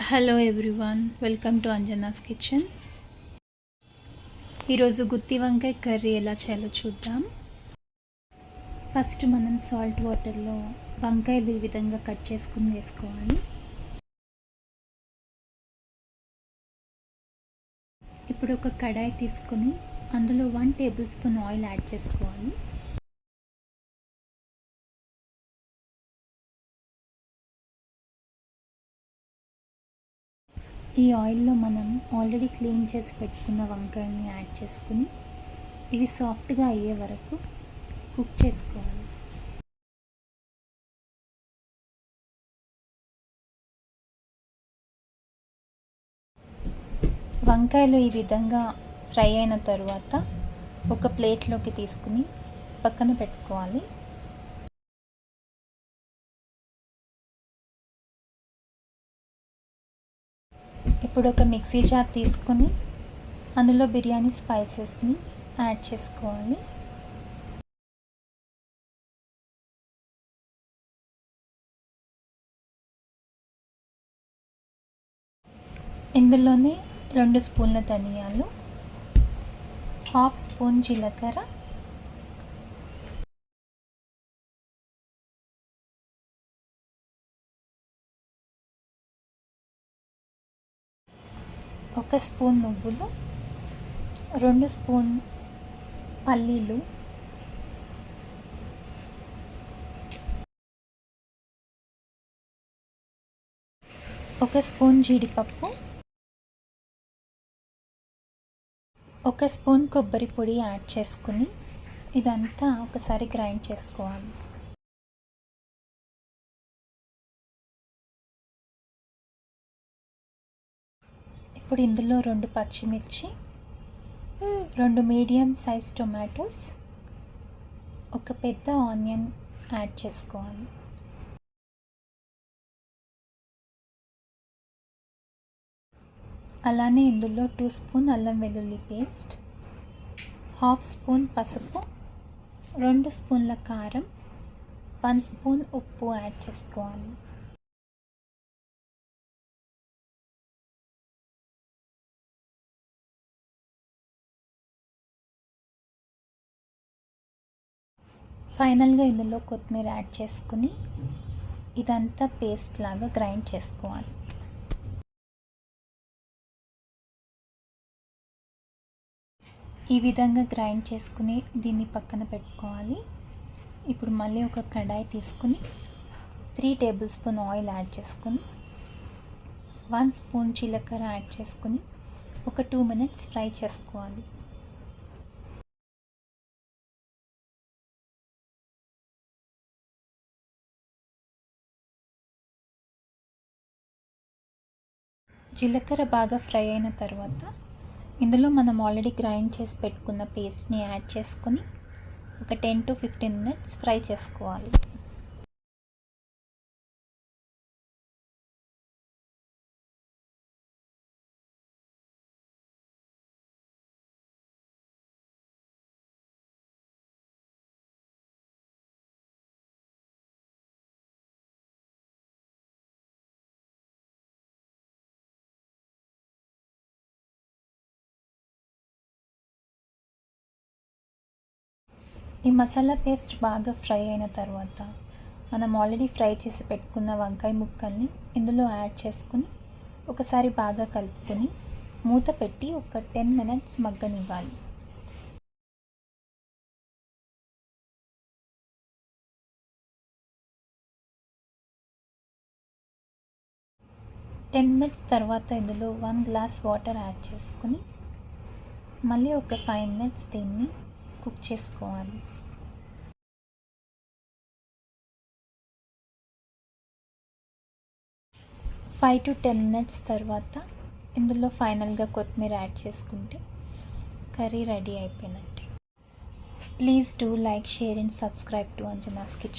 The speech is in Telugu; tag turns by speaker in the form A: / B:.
A: Hello everyone welcome to Anjana's kitchen ఈరోజు గుత్తి వంకాయ కర్రీ ఎలా చేయాలో చూద్దాం. ఫస్ట్ మనం సాల్ట్ వాటర్లో వంకాయలు ఈ విధంగా కట్ చేసుకుని వేసుకోవాలి. ఇప్పుడు ఒక కడాయి తీసుకుని అందులో one tablespoon oil add చేసుకోవాలి. ఈ ఆయిల్లో మనం ఆల్రెడీ క్లీన్ చేసి పెట్టుకున్న వంకాయని యాడ్ చేసుకుని ఇవి సాఫ్ట్గా అయ్యే వరకు కుక్ చేసుకోవాలి. వంకాయలు ఈ విధంగా ఫ్రై అయిన తర్వాత ఒక ప్లేట్లోకి తీసుకుని పక్కన పెట్టుకోవాలి. ఇప్పుడు ఒక మిక్సీ జార్ తీసుకొని అందులో బిర్యానీ స్పైసెస్ని యాడ్ చేసుకోవాలి. ఇందులోనే రెండు స్పూన్ల ధనియాలు హాఫ్ స్పూన్ జీలకర్ర ఒక స్పూన్ నువ్వులు రెండు స్పూన్ పల్లీలు. ఒక స్పూన్ జీడిపప్పు. ఒక స్పూన్ కొబ్బరి పొడి యాడ్ చేసుకుని ఇదంతా ఒకసారి గ్రైండ్ చేసుకోవాలి. ఇప్పుడు ఇందులో రెండు పచ్చిమిర్చి రెండు మీడియం సైజ్ టొమాటోస్ ఒక పెద్ద ఆనియన్ యాడ్ చేసుకోవాలి. అలానే ఇందులో టూ స్పూన్ అల్లం వెల్లుల్లి పేస్ట్ హాఫ్ స్పూన్ పసుపు రెండు స్పూన్ల కారం వన్ స్పూన్ ఉప్పు యాడ్ చేసుకోవాలి. ఫైనల్గా ఇందులో కొత్తిమీర యాడ్ చేసుకుని ఇదంతా పేస్ట్ లాగా గ్రైండ్ చేసుకోవాలి. ఈ విధంగా గ్రైండ్ చేసుకుని దీన్ని పక్కన పెట్టుకోవాలి. ఇప్పుడు మళ్ళీ ఒక కడాయి తీసుకుని three tablespoon oil add చేసుకుని వన్ స్పూన్ జీలకర్ర యాడ్ చేసుకుని ఒక టూ మినిట్స్ ఫ్రై చేసుకోవాలి. జీలకర్ర బాగా ఫ్రై అయిన తర్వాత ఇందులో మనం ఆల్రెడీ గ్రైండ్ చేసి పెట్టుకున్న పేస్ట్ని యాడ్ చేసుకొని ఒక ten to fifteen minutes fry చేసుకోవాలి. ఈ మసాలా పేస్ట్ బాగా ఫ్రై అయిన తర్వాత మనం ఆల్రెడీ ఫ్రై చేసి పెట్టుకున్న వంకాయ ముక్కల్ని ఇందులో యాడ్ చేసుకుని ఒకసారి బాగా కలుపుకొని మూత పెట్టి ఒక టెన్ మినిట్స్ మగ్గనివ్వాలి. టెన్ మినిట్స్ తర్వాత ఇందులో వన్ గ్లాస్ వాటర్ యాడ్ చేసుకుని మళ్ళీ ఒక ఫైవ్ మినిట్స్ దీన్ని కుక్ చేసుకోవాలి. ఫైవ్ టు టెన్ మినిట్స్ తర్వాత ఇందులో ఫైనల్గా కొత్తిమీర యాడ్ చేసుకుంటే కర్రీ రెడీ అయిపోయినట్టే. Please do like share and subscribe to Anjana's kitchen